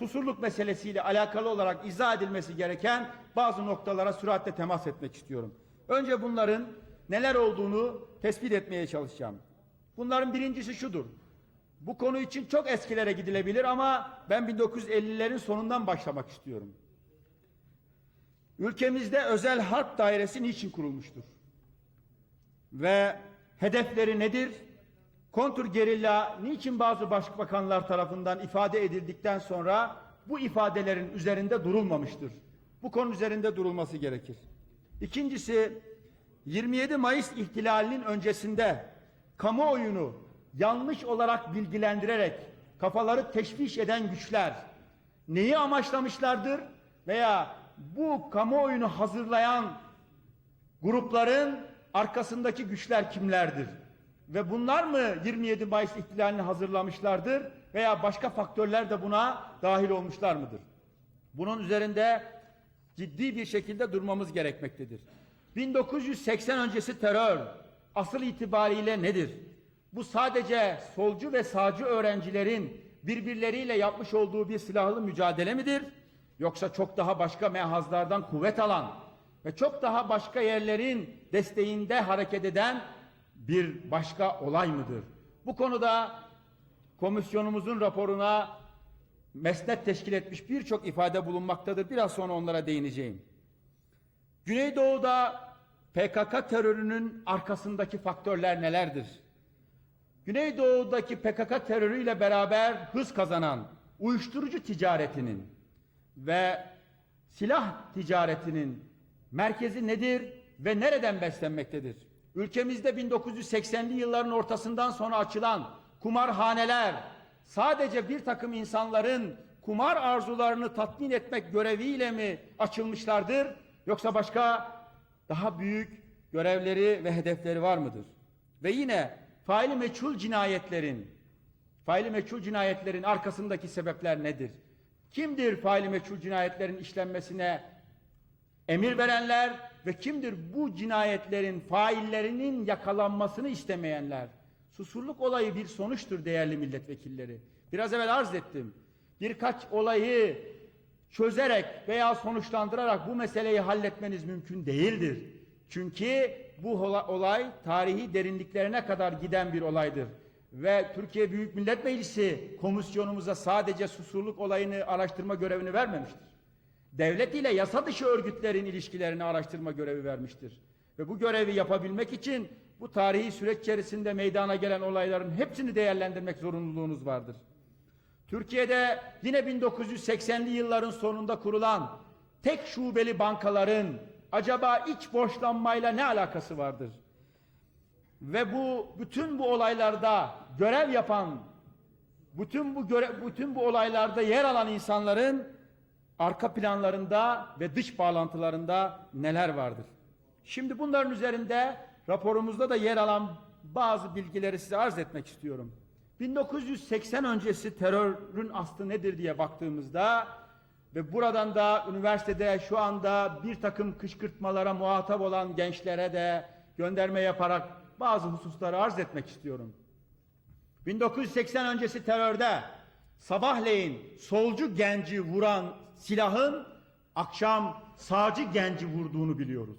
Susurluk meselesiyle alakalı olarak izah edilmesi gereken bazı noktalara süratle temas etmek istiyorum. Önce bunların neler olduğunu tespit etmeye çalışacağım. Bunların birincisi şudur. Bu konu için çok eskilere gidilebilir ama ben 1950'lerin sonundan başlamak istiyorum. Ülkemizde özel harp dairesi niçin kurulmuştur? Ve hedefleri nedir? Kontur gerilla niçin bazı başbakanlar tarafından ifade edildikten sonra bu ifadelerin üzerinde durulmamıştır? Bu konu üzerinde durulması gerekir. İkincisi 27 Mayıs ihtilalinin öncesinde kamuoyunu yanlış olarak bilgilendirerek kafaları teşviş eden güçler neyi amaçlamışlardır veya bu kamuoyunu hazırlayan grupların arkasındaki güçler kimlerdir? Ve bunlar mı 27 Mayıs ihtilalini hazırlamışlardır veya başka faktörler de buna dahil olmuşlar mıdır? Bunun üzerinde ciddi bir şekilde durmamız gerekmektedir. 1980 öncesi terör asıl itibariyle nedir? Bu sadece solcu ve sağcı öğrencilerin birbirleriyle yapmış olduğu bir silahlı mücadele midir? Yoksa çok daha başka mehazlardan kuvvet alan ve çok daha başka yerlerin desteğinde hareket eden bir başka olay mıdır? Bu konuda komisyonumuzun raporuna mesnet teşkil etmiş birçok ifade bulunmaktadır. Biraz sonra onlara değineceğim. Güneydoğu'da PKK terörünün arkasındaki faktörler nelerdir? Güneydoğu'daki PKK terörüyle beraber hız kazanan uyuşturucu ticaretinin ve silah ticaretinin merkezi nedir ve nereden beslenmektedir? Ülkemizde 1980'li yılların ortasından sonra açılan kumarhaneler sadece bir takım insanların kumar arzularını tatmin etmek göreviyle mi açılmışlardır yoksa başka daha büyük görevleri ve hedefleri var mıdır? Ve yine faili meçhul cinayetlerin faili meçhul cinayetlerin arkasındaki sebepler nedir? Kimdir faili meçhul cinayetlerin işlenmesine emir verenler ve kimdir bu cinayetlerin faillerinin yakalanmasını istemeyenler? Susurluk olayı bir sonuçtur değerli milletvekilleri. Biraz evvel arz ettim. Birkaç olayı çözerek veya sonuçlandırarak bu meseleyi halletmeniz mümkün değildir. Çünkü bu ola- olay tarihi derinliklerine kadar giden bir olaydır. Ve Türkiye Büyük Millet Meclisi komisyonumuza sadece susurluk olayını araştırma görevini vermemiştir. Devlet ile yasa dışı örgütlerin ilişkilerini araştırma görevi vermiştir. Ve bu görevi yapabilmek için bu tarihi süreç içerisinde meydana gelen olayların hepsini değerlendirmek zorunluluğunuz vardır. Türkiye'de yine 1980'li yılların sonunda kurulan tek şubeli bankaların acaba iç borçlanmayla ne alakası vardır? Ve bu bütün bu olaylarda görev yapan bütün bu göre, bütün bu olaylarda yer alan insanların arka planlarında ve dış bağlantılarında neler vardır? Şimdi bunların üzerinde raporumuzda da yer alan bazı bilgileri size arz etmek istiyorum. 1980 öncesi terörün aslı nedir diye baktığımızda ve buradan da üniversitede şu anda bir takım kışkırtmalara muhatap olan gençlere de gönderme yaparak bazı hususları arz etmek istiyorum. 1980 öncesi terörde sabahleyin solcu genci vuran silahın akşam sağcı genci vurduğunu biliyoruz.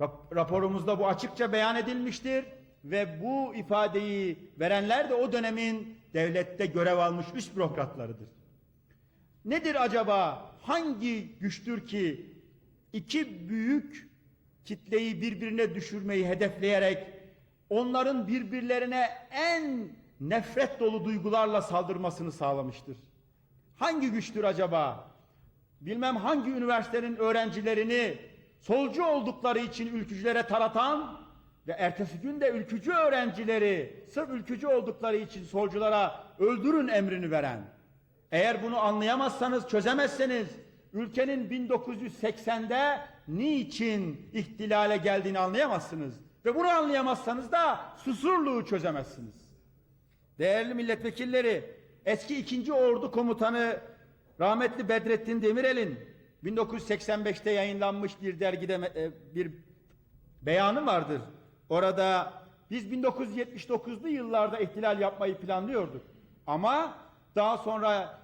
Rap- raporumuzda bu açıkça beyan edilmiştir ve bu ifadeyi verenler de o dönemin devlette görev almış üst bürokratlarıdır. Nedir acaba? Hangi güçtür ki iki büyük kitleyi birbirine düşürmeyi hedefleyerek onların birbirlerine en nefret dolu duygularla saldırmasını sağlamıştır? Hangi güçtür acaba? Bilmem hangi üniversitenin öğrencilerini solcu oldukları için ülkücülere taratan ve ertesi gün de ülkücü öğrencileri sırf ülkücü oldukları için solculara öldürün emrini veren. Eğer bunu anlayamazsanız, çözemezseniz ülkenin 1980'de niçin ihtilale geldiğini anlayamazsınız. Ve bunu anlayamazsanız da susurluğu çözemezsiniz. Değerli milletvekilleri, eski 2. Ordu Komutanı rahmetli Bedrettin Demirel'in 1985'te yayınlanmış bir dergide e, bir beyanı vardır. Orada biz 1979'lu yıllarda ihtilal yapmayı planlıyorduk. Ama daha sonra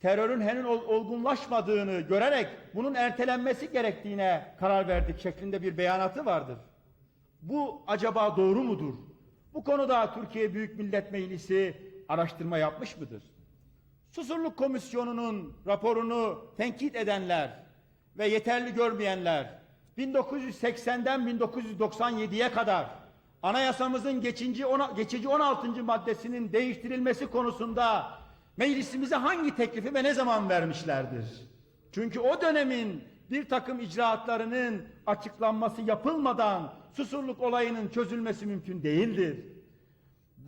terörün henüz ol- olgunlaşmadığını görerek bunun ertelenmesi gerektiğine karar verdik şeklinde bir beyanatı vardır. Bu acaba doğru mudur? Bu konuda Türkiye Büyük Millet Meclisi araştırma yapmış mıdır? Susurluk Komisyonu'nun raporunu tenkit edenler ve yeterli görmeyenler 1980'den 1997'ye kadar anayasamızın geçici, ona, geçici 16. maddesinin değiştirilmesi konusunda meclisimize hangi teklifi ve ne zaman vermişlerdir? Çünkü o dönemin bir takım icraatlarının açıklanması yapılmadan susurluk olayının çözülmesi mümkün değildir.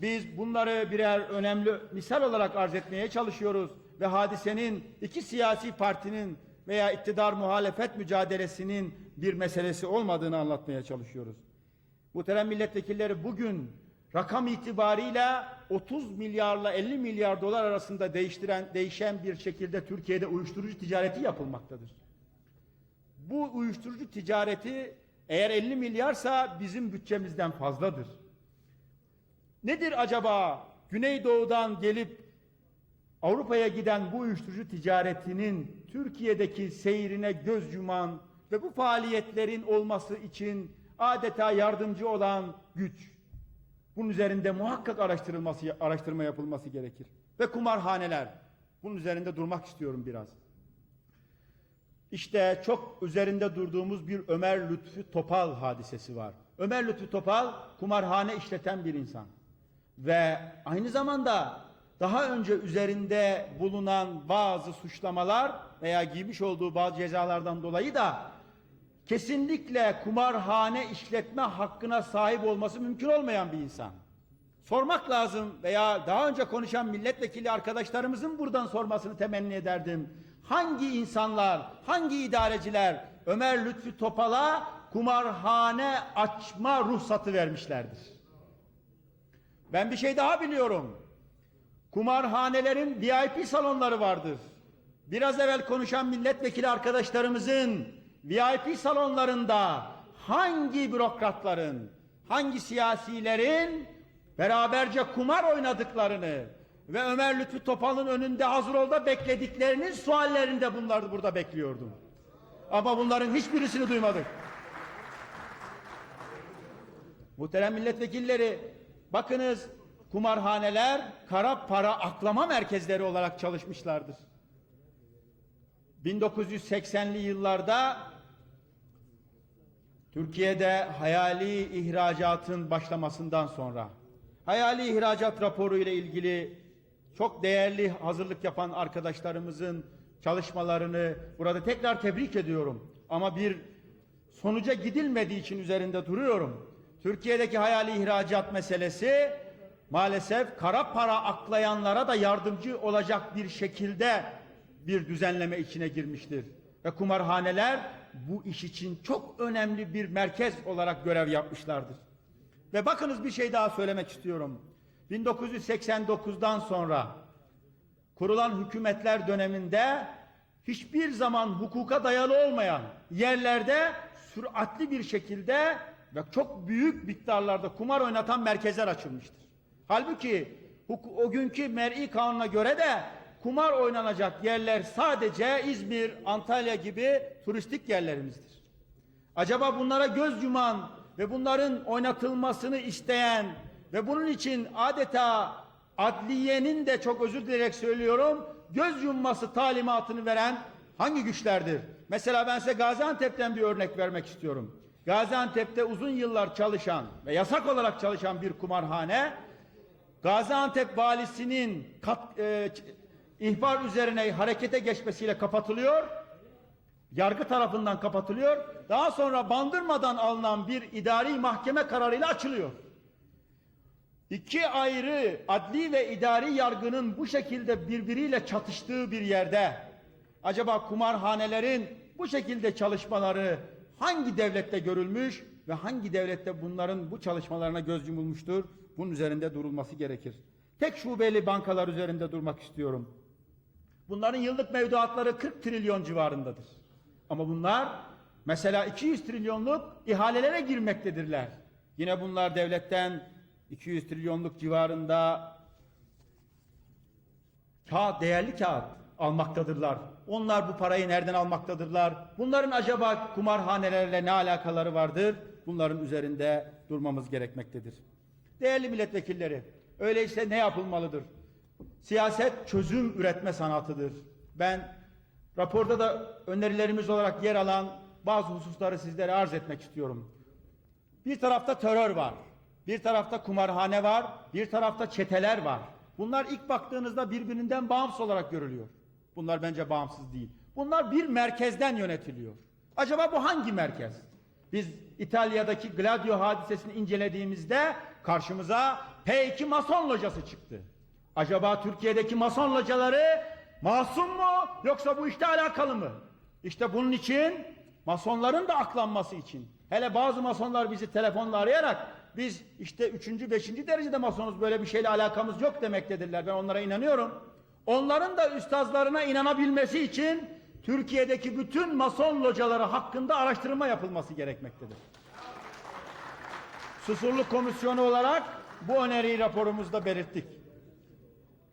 Biz bunları birer önemli misal olarak arz etmeye çalışıyoruz ve hadisenin iki siyasi partinin veya iktidar muhalefet mücadelesinin bir meselesi olmadığını anlatmaya çalışıyoruz. Muhterem milletvekilleri bugün rakam itibariyle 30 milyarla 50 milyar dolar arasında değiştiren değişen bir şekilde Türkiye'de uyuşturucu ticareti yapılmaktadır. Bu uyuşturucu ticareti eğer 50 milyarsa bizim bütçemizden fazladır. Nedir acaba Güneydoğu'dan gelip Avrupa'ya giden bu uyuşturucu ticaretinin Türkiye'deki seyrine göz yuman ve bu faaliyetlerin olması için adeta yardımcı olan güç. Bunun üzerinde muhakkak araştırılması, araştırma yapılması gerekir. Ve kumarhaneler. Bunun üzerinde durmak istiyorum biraz. İşte çok üzerinde durduğumuz bir Ömer Lütfü Topal hadisesi var. Ömer Lütfü Topal kumarhane işleten bir insan. Ve aynı zamanda daha önce üzerinde bulunan bazı suçlamalar veya giymiş olduğu bazı cezalardan dolayı da kesinlikle kumarhane işletme hakkına sahip olması mümkün olmayan bir insan. Sormak lazım veya daha önce konuşan milletvekili arkadaşlarımızın buradan sormasını temenni ederdim. Hangi insanlar, hangi idareciler Ömer Lütfü Topal'a kumarhane açma ruhsatı vermişlerdir? Ben bir şey daha biliyorum. Kumarhanelerin VIP salonları vardır. Biraz evvel konuşan milletvekili arkadaşlarımızın VIP salonlarında hangi bürokratların, hangi siyasilerin beraberce kumar oynadıklarını ve Ömer Lütfü Topal'ın önünde hazır olda beklediklerinin suallerinde bunları burada bekliyordum. Ama bunların hiçbirisini duymadık. Muhterem milletvekilleri, bakınız kumarhaneler kara para aklama merkezleri olarak çalışmışlardır. 1980'li yıllarda Türkiye'de hayali ihracatın başlamasından sonra hayali ihracat raporu ile ilgili çok değerli hazırlık yapan arkadaşlarımızın çalışmalarını burada tekrar tebrik ediyorum. Ama bir sonuca gidilmediği için üzerinde duruyorum. Türkiye'deki hayali ihracat meselesi maalesef kara para aklayanlara da yardımcı olacak bir şekilde bir düzenleme içine girmiştir. Ve kumarhaneler bu iş için çok önemli bir merkez olarak görev yapmışlardır. Ve bakınız bir şey daha söylemek istiyorum. 1989'dan sonra kurulan hükümetler döneminde hiçbir zaman hukuka dayalı olmayan yerlerde süratli bir şekilde ve çok büyük miktarlarda kumar oynatan merkezler açılmıştır. Halbuki o günkü mer'i kanuna göre de kumar oynanacak yerler sadece İzmir, Antalya gibi turistik yerlerimizdir. Acaba bunlara göz yuman ve bunların oynatılmasını isteyen ve bunun için adeta adliyenin de çok özür dileyerek söylüyorum göz yumması talimatını veren hangi güçlerdir? Mesela ben size Gaziantep'ten bir örnek vermek istiyorum. Gaziantep'te uzun yıllar çalışan ve yasak olarak çalışan bir kumarhane Gaziantep valisinin kat, e, ihbar üzerine harekete geçmesiyle kapatılıyor. Yargı tarafından kapatılıyor. Daha sonra bandırmadan alınan bir idari mahkeme kararıyla açılıyor. İki ayrı adli ve idari yargının bu şekilde birbiriyle çatıştığı bir yerde acaba kumarhanelerin bu şekilde çalışmaları hangi devlette görülmüş ve hangi devlette bunların bu çalışmalarına göz yumulmuştur? Bunun üzerinde durulması gerekir. Tek şubeli bankalar üzerinde durmak istiyorum. Bunların yıllık mevduatları 40 trilyon civarındadır. Ama bunlar mesela 200 trilyonluk ihalelere girmektedirler. Yine bunlar devletten 200 trilyonluk civarında kağıt, değerli kağıt almaktadırlar. Onlar bu parayı nereden almaktadırlar? Bunların acaba kumarhanelerle ne alakaları vardır? Bunların üzerinde durmamız gerekmektedir. Değerli milletvekilleri, öyleyse ne yapılmalıdır? Siyaset çözüm üretme sanatıdır. Ben raporda da önerilerimiz olarak yer alan bazı hususları sizlere arz etmek istiyorum. Bir tarafta terör var. Bir tarafta kumarhane var. Bir tarafta çeteler var. Bunlar ilk baktığınızda birbirinden bağımsız olarak görülüyor. Bunlar bence bağımsız değil. Bunlar bir merkezden yönetiliyor. Acaba bu hangi merkez? Biz İtalya'daki Gladio hadisesini incelediğimizde karşımıza P2 Mason locası çıktı. Acaba Türkiye'deki Mason locaları masum mu yoksa bu işte alakalı mı? İşte bunun için Masonların da aklanması için. Hele bazı masonlar bizi telefonla arayarak biz işte üçüncü, beşinci derecede masonuz böyle bir şeyle alakamız yok demektedirler. Ben onlara inanıyorum. Onların da üstazlarına inanabilmesi için Türkiye'deki bütün mason locaları hakkında araştırma yapılması gerekmektedir. Susurluk Komisyonu olarak bu öneriyi raporumuzda belirttik.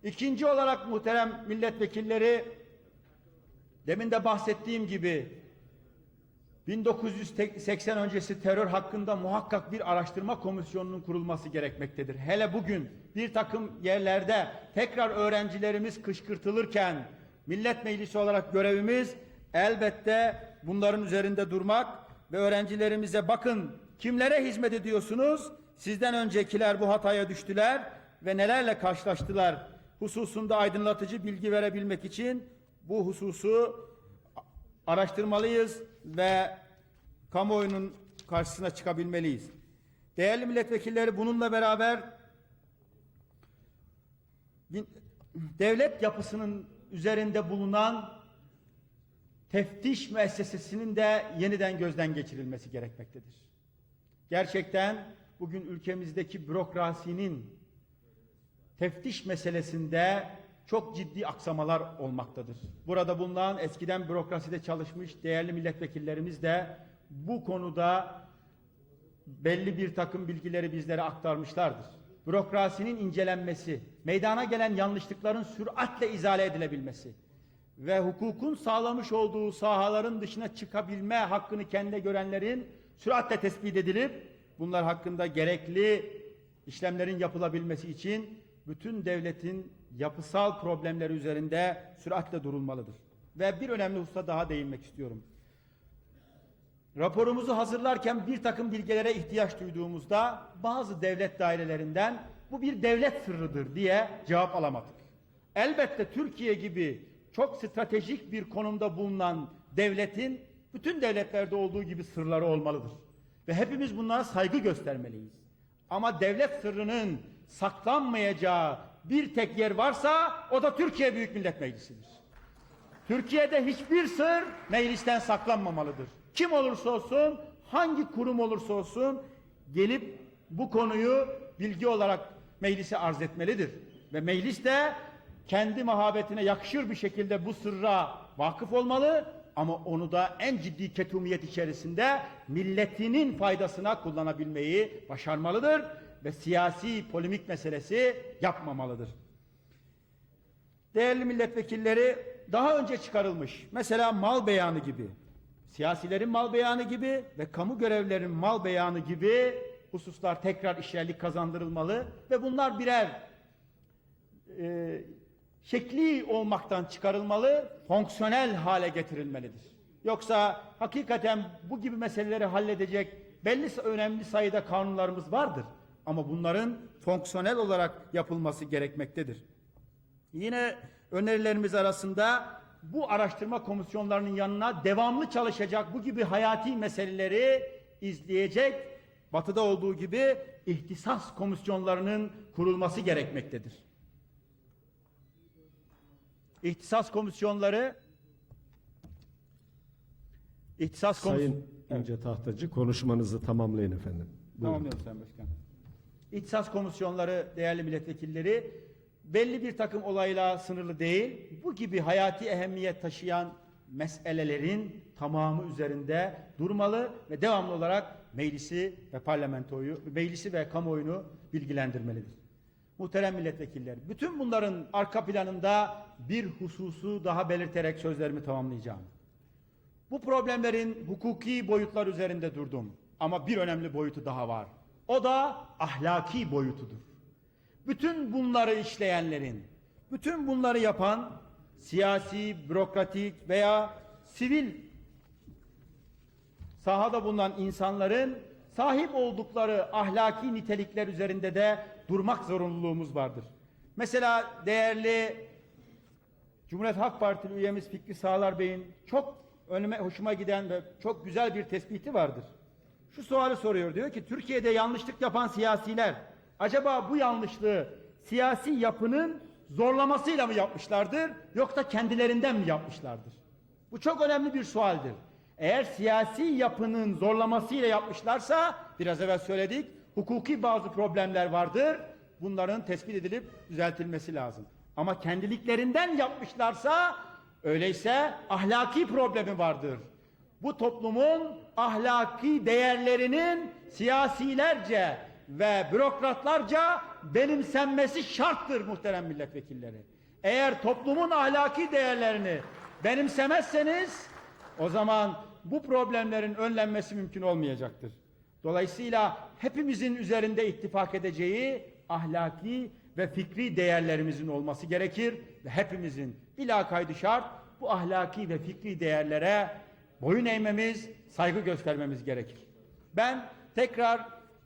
İkinci olarak muhterem milletvekilleri demin de bahsettiğim gibi 1980 öncesi terör hakkında muhakkak bir araştırma komisyonunun kurulması gerekmektedir. Hele bugün bir takım yerlerde tekrar öğrencilerimiz kışkırtılırken millet meclisi olarak görevimiz elbette bunların üzerinde durmak ve öğrencilerimize bakın kimlere hizmet ediyorsunuz? Sizden öncekiler bu hataya düştüler ve nelerle karşılaştılar hususunda aydınlatıcı bilgi verebilmek için bu hususu araştırmalıyız ve kamuoyunun karşısına çıkabilmeliyiz. Değerli milletvekilleri bununla beraber devlet yapısının üzerinde bulunan teftiş müessesesinin de yeniden gözden geçirilmesi gerekmektedir. Gerçekten bugün ülkemizdeki bürokrasinin teftiş meselesinde çok ciddi aksamalar olmaktadır. Burada bulunan eskiden bürokraside çalışmış değerli milletvekillerimiz de bu konuda belli bir takım bilgileri bizlere aktarmışlardır. Bürokrasinin incelenmesi, meydana gelen yanlışlıkların süratle izale edilebilmesi ve hukukun sağlamış olduğu sahaların dışına çıkabilme hakkını kendine görenlerin süratle tespit edilip bunlar hakkında gerekli işlemlerin yapılabilmesi için bütün devletin yapısal problemleri üzerinde süratle durulmalıdır. Ve bir önemli hususa daha değinmek istiyorum. Raporumuzu hazırlarken bir takım bilgilere ihtiyaç duyduğumuzda bazı devlet dairelerinden bu bir devlet sırrıdır diye cevap alamadık. Elbette Türkiye gibi çok stratejik bir konumda bulunan devletin bütün devletlerde olduğu gibi sırları olmalıdır. Ve hepimiz bunlara saygı göstermeliyiz. Ama devlet sırrının saklanmayacağı bir tek yer varsa o da Türkiye Büyük Millet Meclisi'dir. Türkiye'de hiçbir sır meclisten saklanmamalıdır. Kim olursa olsun, hangi kurum olursa olsun gelip bu konuyu bilgi olarak meclise arz etmelidir. Ve meclis de kendi mahabetine yakışır bir şekilde bu sırra vakıf olmalı ama onu da en ciddi ketumiyet içerisinde milletinin faydasına kullanabilmeyi başarmalıdır ve siyasi polemik meselesi yapmamalıdır. Değerli milletvekilleri daha önce çıkarılmış mesela mal beyanı gibi, siyasilerin mal beyanı gibi ve kamu görevlilerin mal beyanı gibi hususlar tekrar işlerlik kazandırılmalı ve bunlar birer e, şekli olmaktan çıkarılmalı, fonksiyonel hale getirilmelidir. Yoksa hakikaten bu gibi meseleleri halledecek belli önemli sayıda kanunlarımız vardır. Ama bunların fonksiyonel olarak yapılması gerekmektedir. Yine önerilerimiz arasında bu araştırma komisyonlarının yanına devamlı çalışacak bu gibi hayati meseleleri izleyecek batıda olduğu gibi ihtisas komisyonlarının kurulması gerekmektedir. İhtisas komisyonları İhtisas komisyonu Sayın İnce Tahtacı konuşmanızı tamamlayın efendim. Buyurun. Tamamlıyorum Sayın Başkan. İhtisas komisyonları değerli milletvekilleri belli bir takım olayla sınırlı değil, bu gibi hayati ehemmiyet taşıyan meselelerin tamamı üzerinde durmalı ve devamlı olarak meclisi ve parlamentoyu, meclisi ve kamuoyunu bilgilendirmelidir. Muhterem milletvekilleri, bütün bunların arka planında bir hususu daha belirterek sözlerimi tamamlayacağım. Bu problemlerin hukuki boyutlar üzerinde durdum. Ama bir önemli boyutu daha var. O da ahlaki boyutudur. Bütün bunları işleyenlerin, bütün bunları yapan siyasi, bürokratik veya sivil sahada bulunan insanların sahip oldukları ahlaki nitelikler üzerinde de durmak zorunluluğumuz vardır. Mesela değerli Cumhuriyet Halk Partili üyemiz Fikri Sağlar Bey'in çok önüme hoşuma giden ve çok güzel bir tespiti vardır. Şu suali soruyor diyor ki Türkiye'de yanlışlık yapan siyasiler acaba bu yanlışlığı siyasi yapının zorlamasıyla mı yapmışlardır yoksa kendilerinden mi yapmışlardır? Bu çok önemli bir sualdir. Eğer siyasi yapının zorlamasıyla yapmışlarsa biraz evvel söyledik hukuki bazı problemler vardır. Bunların tespit edilip düzeltilmesi lazım. Ama kendiliklerinden yapmışlarsa öyleyse ahlaki problemi vardır. Bu toplumun ahlaki değerlerinin siyasilerce ve bürokratlarca benimsenmesi şarttır muhterem milletvekilleri. Eğer toplumun ahlaki değerlerini benimsemezseniz o zaman bu problemlerin önlenmesi mümkün olmayacaktır. Dolayısıyla hepimizin üzerinde ittifak edeceği ahlaki ve fikri değerlerimizin olması gerekir ve hepimizin bila kaydı şart bu ahlaki ve fikri değerlere boyun eğmemiz, saygı göstermemiz gerekir. Ben tekrar